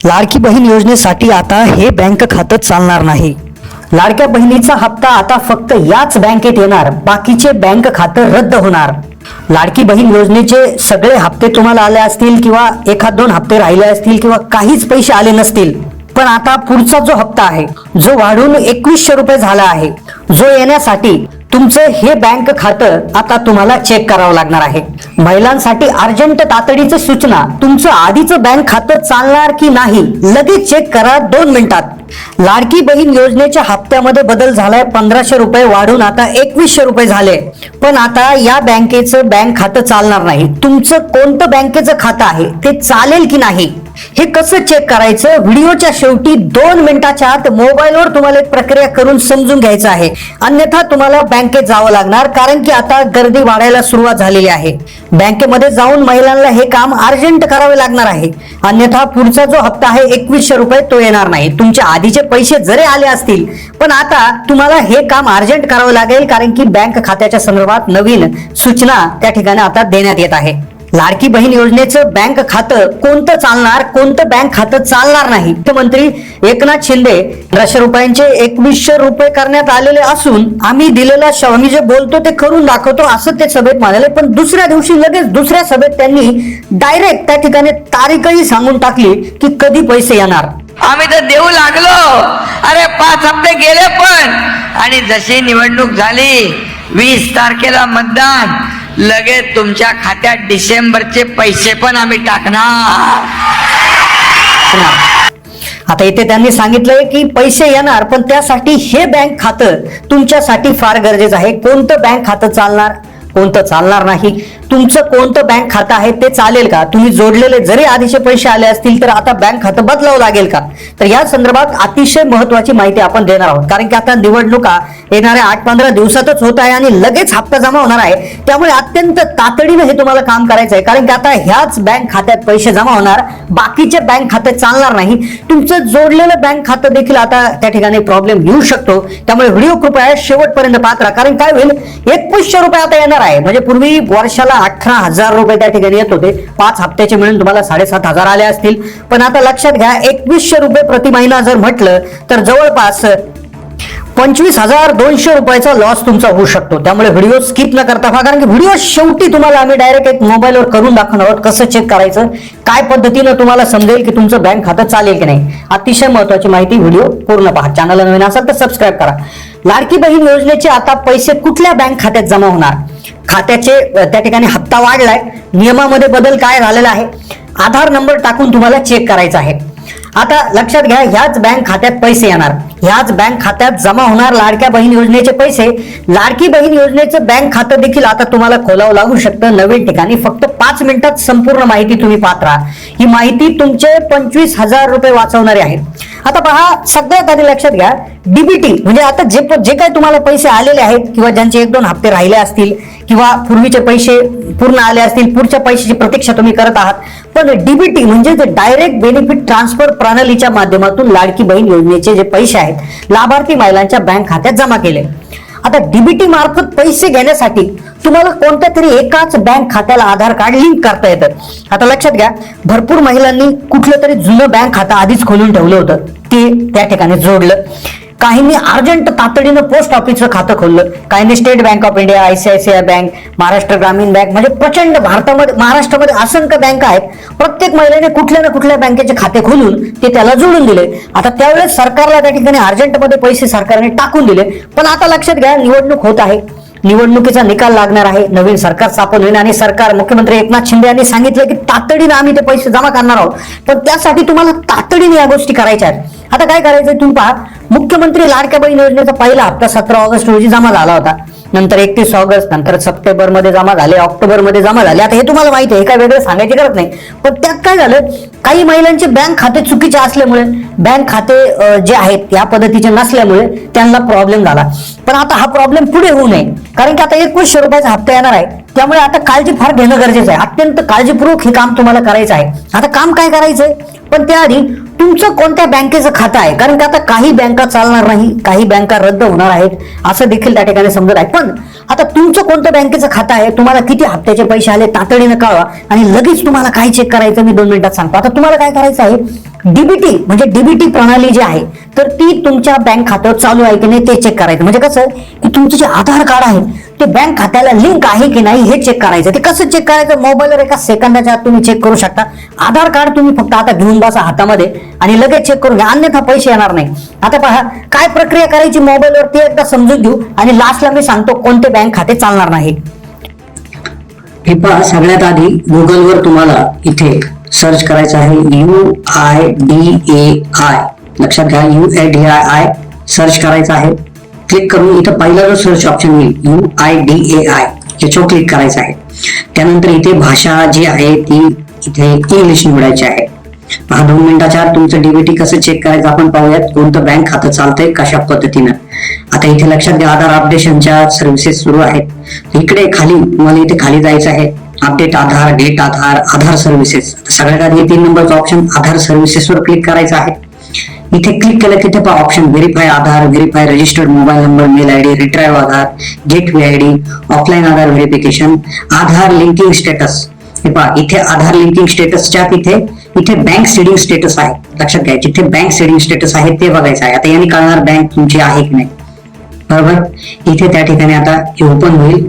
लाडकी बहीण योजनेसाठी आता हे बँक खातं चालणार नाही. लाडक्या बहिणीचा हप्ता आता फक्त याच बँकेत येणार बाकीचे बँक खातं रद्द होणार. लाडकी बहीण योजनेचे सगळे हप्ते तुम्हाला आले असतील किंवा एखाद दोन हप्ते राहिले असतील किंवा काहीच पैसे आले नसतील पण आता पुढचा जो हप्ता आहे जो वाढून एकवीसशे रुपये झाला आहे जो येण्यासाठी तुमचं हे बँक खातं आता तुम्हाला चेक करावं लागणार आहे. महिलांसाठी अर्जंट तातडीचं सूचना. तुमचं आधीचं बँक खातं चालणार की नाही लगेच चेक करा दोन मिनिटात. लाडकी बहीण योजनेच्या हप्त्यामध्ये बदल झालाय पंधराशे रुपये वाढून आता एकवीसशे रुपये झाले. पण आता या बँकेचं बँक खातं चालणार नाही. तुमचं कोणतं बँकेचं खातं आहे ते चालेल की नाही? हे कसं चेक करायचं? व्हिडिओच्या शेवटी दोन मिनिटाच्या आत मोबाईलवर तुम्हाला एक प्रक्रिया करून समजून घ्यायचं आहे. अन्यथा तुम्हाला बँकेत जावं लागणार कारण की आता गर्दी वाढायला सुरुवात झालेली आहे. बँकेमध्ये जाऊन महिलांना हे काम अर्जंट करावे लागणार आहे. अन्यथा पुढचा जो हप्ता आहे एकवीसशे रुपये तो येणार नाही. तुमच्या आधीचे पैसे जरी आले असतील पण आता तुम्हाला हे काम अर्जंट करावं लागेल कारण की बँक खात्याच्या संदर्भात नवीन सूचना त्या ठिकाणी आता देण्यात येत आहे. लाडकी बहीण योजनेचं बँक खातं कोणतं चालणार कोणतं बँक खातं चालणार नाही? मुख्यमंत्री एकनाथ शिंदे पंधराशे रुपयांचे एकवीसशे रुपये करण्यात आलेले असून आम्ही दिलेला श- आम्ही जे बोलतो ते करून दाखवतो असं ते सभेत म्हणाले. पण दुसऱ्या दिवशी लगेच दुसऱ्या सभेत त्यांनी डायरेक्ट त्या ठिकाणी तारीखही सांगून टाकली की कधी पैसे येणार. आम्ही तर देऊ लागलो. अरे पाच हप्ते गेले पण. आणि जशी निवडणूक झाली वीस तारखेला मतदान लगेच तुमच्या खात्यात डिसेंबरचे पैसे पण आम्ही टाकणार. आता इथे त्यांनी सांगितलंय की पैसे येणार पण त्यासाठी हे बँक खातं तुमच्यासाठी फार गरजेचं आहे. कोणतं बँक खातं चालणार कोणतं चालणार नाही. तुमचं कोणतं बँक खातं आहे ते चालेल का? तुम्ही जोडलेले जरी आधीचे पैसे आले असतील तर आता बँक खातं बदलावं लागेल का? तर या संदर्भात अतिशय महत्वाची माहिती आपण देणार आहोत. कारण की आता निवडणुका येणाऱ्या आठ पंधरा दिवसातच होत आहे आणि लगेच हप्ता जमा होणार आहे. त्यामुळे अत्यंत तातडीनं हे तुम्हाला काम करायचं आहे. कारण की आता ह्याच बँक खात्यात पैसे जमा होणार बाकीचे बँक खाते चालणार नाही. तुमचं जोडलेलं बँक खातं देखील आता त्या ठिकाणी प्रॉब्लेम येऊ शकतो. त्यामुळे व्हिडिओ कृपया शेवटपर्यंत पाहत राहा. कारण काय होईल? एकवीसशे रुपये आता येणार आहे. म्हणजे पूर्वी वर्षाला अठरा हजार रुपये त्या ठिकाणी येत होते. पाच हप्त्याचे मिळून तुम्हाला साडेसात हजार आले असतील. पण आता लक्षात घ्या एकवीसशे रुपये प्रति महिना जर म्हटलं तर जवळपास पंचवीस हजार दोनशे रुपयाचा लॉस तुमचा होऊ शकतो. त्यामुळे व्हिडिओ स्किप न करता पहा कारण की व्हिडिओ शेवटी तुम्हाला आम्ही डायरेक्ट एक मोबाईलवर करून दाखवणार आहोत कसं चेक करायचं काय पद्धतीनं तुम्हाला समजेल की तुमचं बँक खातं चालेल की नाही. अतिशय महत्वाची माहिती व्हिडिओ पूर्ण पहा. चॅनल नवीन असाल तर सबस्क्राईब करा. लाडकी बहीण योजनेचे आता पैसे कुठल्या बँक खात्यात जमा होणार? खात्याचे त्या ठिकाणी हप्ता वाढलाय. नियमामध्ये बदल काय झालेला आहे? आधार नंबर टाकून तुम्हाला चेक करायचा आहे. आता लक्षात घ्या ह्याच बँक खात्यात पैसे येणार. ह्याच बँक खात्यात जमा होणार लाडक्या बहीण योजनेचे पैसे. लाडकी बहीण योजनेचं बँक खातं देखील आता तुम्हाला खोलावं लागू शकतं. नवीन ठिकाणी फक्त पाच मिनिटात संपूर्ण माहिती तुम्ही पाहत राहा. ही माहिती तुमचे पंचवीस हजार रुपये वाचवणारे आहे आता पहा सगळ्यात आधी लक्षात घ्या डीबीटी म्हणजे आता जे जे काही तुम्हाला पैसे आलेले आहेत किंवा ज्यांचे एक दोन हप्ते राहिले असतील किंवा पूर्वीचे पैसे पूर्ण आले असतील पुढच्या पैशाची प्रतीक्षा तुम्ही करत आहात पण डीबीटी म्हणजे डायरेक्ट बेनिफिट ट्रान्सफर प्रणालीच्या माध्यमातून लाडकी बहीण योजनेचे जे पैसे आहेत लाभार्थी महिलांच्या बँक खात्यात जमा केले. आता डीबीटी मार्फत पैसे घेण्यासाठी तुम्हाला कोणत्या तरी एकाच बँक खात्याला आधार कार्ड लिंक करता येतं. आता लक्षात घ्या भरपूर महिलांनी कुठलं तरी जुनं बँक खातं आधीच खोलून ठेवलं होतं. ते त्या ठिकाणी जोडलं. काहींनी अर्जंट तातडीनं पोस्ट ऑफिसचं खातं खोललं. काहींनी State Bank of India ICICI bank Maharashtra Gramin bank म्हणजे प्रचंड भारतामध्ये महाराष्ट्रामध्ये असंख्य बँका आहेत. प्रत्येक महिलेने कुठल्या ना कुठल्या बँकेचे खाते खोलून ते त्याला जोडून दिले. आता त्यावेळेस सरकारला त्या ठिकाणी अर्जंटमध्ये पैसे सरकारने टाकून दिले. पण आता लक्षात घ्या निवडणूक होत आहे. निवडणुकीचा निकाल लागणार आहे. नवीन सरकार स्थापन होईल आणि सरकार मुख्यमंत्री एकनाथ शिंदे यांनी सांगितलं की तातडीने आम्ही ते पैसे जमा करणार आहोत. पण त्यासाठी तुम्हाला तातडीने या गोष्टी करायच्या आहेत. आता काय करायचंय तुम्ही पहा. मुख्यमंत्री लाडक्या बहीण योजनेचा पहिला हप्ता सतरा ऑगस्ट रोजी जमा झाला होता. नंतर एकतीस ऑगस्ट नंतर सप्टेंबरमध्ये जमा झाले ऑक्टोबरमध्ये जमा झाले. आता हे तुम्हाला माहिती आहे हे काय वेगळं सांगायची गरज नाही. पण त्यात काय झालं काही महिलांचे बँक खाते चुकीचे असल्यामुळे बँक खाते जे आहेत या पद्धतीचे नसल्यामुळे त्यांना प्रॉब्लेम झाला. पण आता हा प्रॉब्लेम पुढे होऊ नये कारण की आता एकवीसशे रुपयाचा हप्ता येणार आहे. त्यामुळे आता काळजी फार घेणं गरजेचं आहे. अत्यंत काळजीपूर्वक हे काम तुम्हाला करायचं आहे. आता काम काय करायचंय? पण त्याआधी तुमचं कोणत्या बँकेचं खातं आहे? कारण की आता काही बँका चालणार नाही काही बँका रद्द होणार आहेत असं देखील त्या ठिकाणी समजत आहे. पण आता तुमचं कोणतं बँकेचं खातं आहे? तुम्हाला किती हप्त्याचे पैसे आले तातडीनं कळवा आणि लगेच तुम्हाला काय चेक करायचं मी दोन मिनिटात सांगतो. आता तुम्हाला काय करायचं आहे? डीबीटी म्हणजे डीबीटी प्रणाली जी आहे तर ती तुमच्या बँक खात्यावर चालू आहे की नाही ते चेक करायचं. म्हणजे कसं? की तुमचं जे आधार कार्ड आहे ते बँक खात्याला लिंक आहे की नाही हे चेक करायचं. ते कसं चेक करायचं? मोबाईलवर एका सेकंदाच्या आत तुम्ही चेक करू शकता. आधार कार्ड तुम्ही फक्त आता घेऊन बसा हातामध्ये आणि लगेच चेक करून घ्या. अन्यथा पैसे येणार नाही. आता पहा काय प्रक्रिया करायची मोबाईलवर ते एकदा समजून घेऊ आणि लास्टला मी सांगतो कोणते बँक खाते चालणार नाही. हे पहा सगळ्यात आधी गुगलवर तुम्हाला इथे सर्च करायचं आहे U I D A I. लक्षात घ्या U A D I I search करायचं आहे. क्लिक करून इथं पहिला जो search option U I D A I I याच्यावर क्लिक करायचं आहे. त्यानंतर इथे भाषा जी आहे ती इथे इंग्लिश निवडायची आहे. हा दोन मिनिटाच्या आत तुमचं डीबीटी कसं चेक करायचं आपण पाहूयात. कोणतं बँक खातं चालतंय कशा पद्धतीनं? आता इथे लक्षात घ्या आधार अपडेशनच्या सर्व्हिसेस सुरू आहेत. इकडे खाली तुम्हाला इथे खाली जायचं आहे. Update Aadhaar date Aadhaar Aadhaar services सगळ्यात आधी तीन नंबरचा ऑप्शन आधार सर्व्हिसेस वर क्लिक करायचं आहे. इथे क्लिक केलं की ते पहा option verify Aadhaar verify registered mobile number mail ID retrieve Aadhaar get V I D offline Aadhaar verification Aadhaar linking status हे पहा इथे आधार लिंकिंग स्टेटसच्या तिथे इथे बँक सेडिंग स्टेटस आहे. लक्षात घ्या जिथे बँक सेडिंग स्टेटस आहे ते बघायचं आहे. आता यांनी कळणार बँक तुमची आहे की नाही. बरोबर? इथे त्या ठिकाणी आता हे ओपन होईल.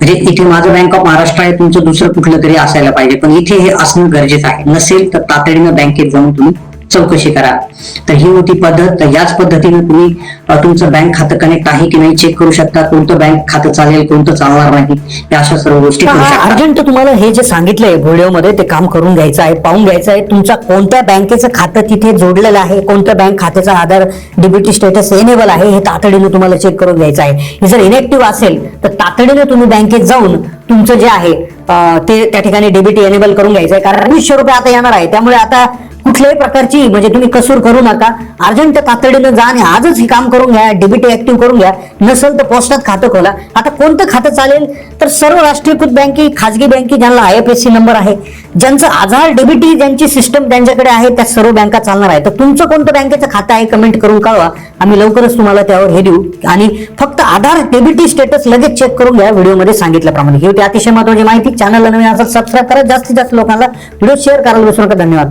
म्हणजे इथे माझं बँक ऑफ महाराष्ट्र आहे तुमचं दुसरं कुठलं तरी असायला पाहिजे पण इथे हे असणं गरजेचं आहे. नसेल तर तातडीनं बँकेत जाऊन तुम्ही चौकशी करा. तर ही होती पद्धत तर याच पद्धतीने तुम्ही तुमचं बँक खातं कनेक्ट आहे की नाही चेक करू शकता. कोणतं बँक खातं चालेल कोणतं चालणार नाही या अशा सर्व गोष्टी अर्जंट तुम्हाला हे जे सांगितलंय व्हिडिओमध्ये ते काम करून घ्यायचं आहे पाहून घ्यायचं आहे. तुमच्या कोणत्या बँकेचं खातं तिथे जोडलेलं आहे कोणत्या बँक खात्याचा आधार डीबीटी स्टेटस एनेबल आहे हे तातडीने तुम्हाला चेक करून घ्यायचं आहे. हे जर इनेक्टिव्ह असेल तर तातडीने तुम्ही बँकेत जाऊन तुमचं जे आहे ते त्या ठिकाणी डीबीटी एनेबल करून घ्यायचं आहे. कारण वीसशे रुपये आता येणार आहे. त्यामुळे आता कुठल्याही प्रकारची म्हणजे तुम्ही कसूर करू नका. अर्जंट तातडीनं जा आणि आजच हे काम करून घ्या डेबिट ऍक्टिव्ह करून घ्या. नसेल तर पोस्टात खातं खोला. आता कोणतं खातं चालेल? तर सर्व राष्ट्रीयकृत बँके खाजगी बँके ज्यांना I F S C number आहे ज्यांचं आधार डेबिटी ज्यांची सिस्टम त्यांच्याकडे आहे त्या सर्व बँका चालणार आहे तर तुमचं कोणतं बँकेचं खातं आहे कमेंट करून कळवा. आम्ही लवकरच तुम्हाला त्यावर हे देऊ. आणि फक्त आधार डेबिटी स्टेटस लगेच चेक करून घ्या. व्हिडिओमध्ये सांगितल्याप्रमाणे. ही होती अतिशय महत्वाची माहिती. चॅनलला नवीन असं सबस्क्राईब करा. जास्तीत जास्त लोकांना व्हिडिओ शेअर करायला विसरू नका. धन्यवाद.